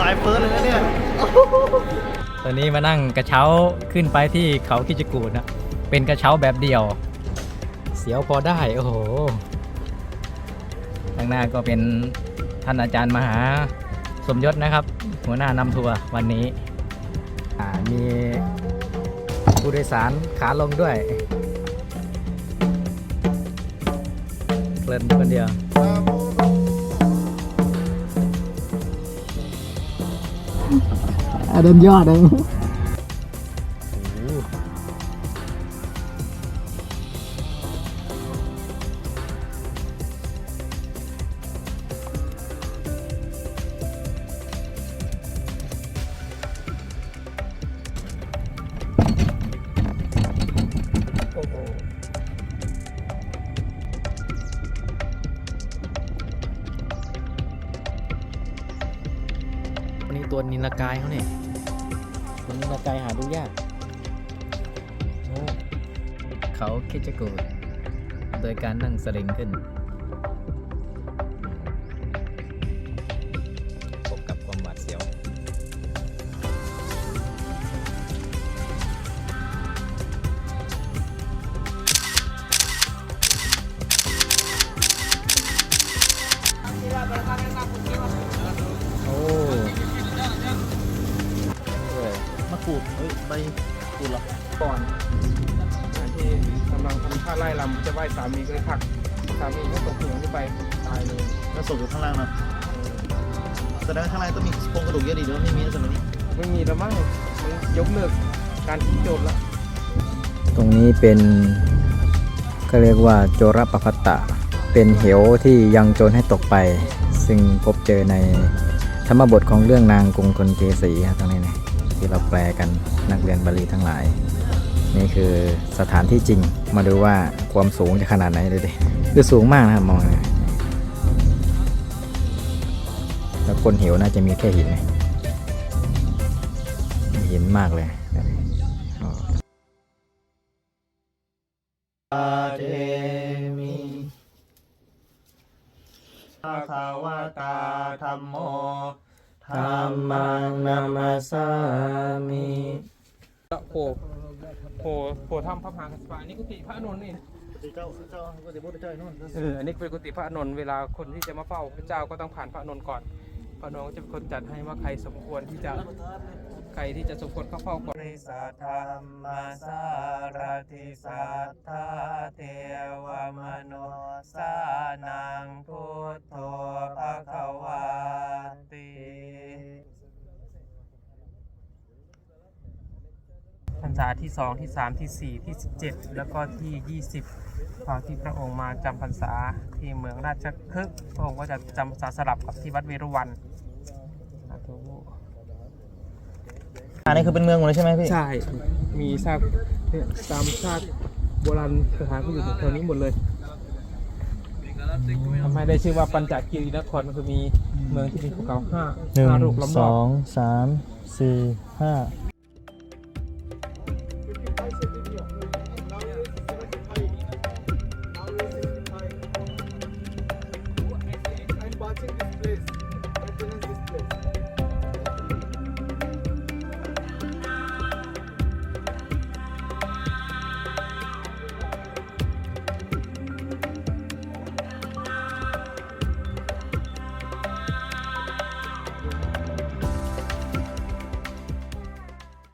ตายเฟิร์สเลยนะเนี่ย ตอนนี้มานั่งกระเช้าขึ้นไปที่เขากิจกูดนะ เป็นกระเช้าแบบเดียว เสียวพอได้ โอ้โห ข้างหน้าก็เป็นท่านอาจารย์มหาสมยศนะครับ หัวหน้านำทัวร์วันนี้มีผู้โดยสารขาลงด้วยเคลินคนเดียว เดินยอดเลยันนี้ตัวนิลกายเขาเนี่ยตัวนิลกายหาดูยากเขาคิดจะกูดโดยการนั่งสลิงขึ้น มะกรูดเฮ้ยใบกรูดเหรอก่อนการที่กำลังทำท่าไล่ลำจะไหว้สามีก็เลยผลักสามีก็ตกเหวขึ้นไปตายเลยแล้วศพอยู่ข้างล่างนะแสดงว่าข้างล่างต้องมีโครงกระดูกเยอะดีหรือว่าไม่มีนะสมัยนี้ไม่มีแล้วมั้งมันยกเลิกการทิ้งโจรแล้วตรงนี้เป็นก็เรียกว่าโจรปพัตตะ เป็นเหวที่ยังโจรให้ตกไป ซึ่งพบเจอในธรรมบทของเรื่องนางกรุงคนเกษีครับตรงนี้นะ ที่เราแปลกันนักเรียนบาลีทั้งหลาย นี่คือสถานที่จริงมาดูว่าความสูงจะขนาดไหนเลยดิคือสูงมากนะครับมองนะแล้วก้นเหวน่าจะมีแค่หินหินมากเลยอ๋อเจมิภะคะวตาธัมโม ธัมมังนัมมัสามิโผล่โผโผล่ถ้ำพระมหากัสปะนนี้กุฏิพระอานนท์นี่เจ้าเจ้าก็จะพูดเจ้านู่นเอออันนี้เป็นกุฏิพระอานนท์เวลาคนที่จะมาเฝ้าพระเจ้าก็ต้องผ่านพระอานนท์ก่อนพระนนท์ก็จะเป็นคนจัดให้ว่าใครสมควรที่จะใครที่จะสมควรเข้าเฝ้าก่อนริสัทธรรมสารติสัทธาเทวมโนสานังพุทโธ พรรษาที่ 2 ที่ 3 ที่ 4 ที่ 17 แล้วก็ที่ 20ตอนที่พระองค์มาจำพรรษาที่เมืองราชคฤห์พระองค์ก็จะจำพรรษาสลับกับที่วัดเวรุวันสาธุอันนี้คือเป็นเมืองหมดเลยใช่ไหมพี่ ใช่ มีซากเนี่ยตามซากโบราณสถานที่อยู่แถวนี้หมดเลยทำให้ได้ชื่อว่าปัญจคีรีนครก็คือมีเมืองที่มีภูเขาห้าหนึ่งห้าลูกล้อมสรออบงสามสี่ห้า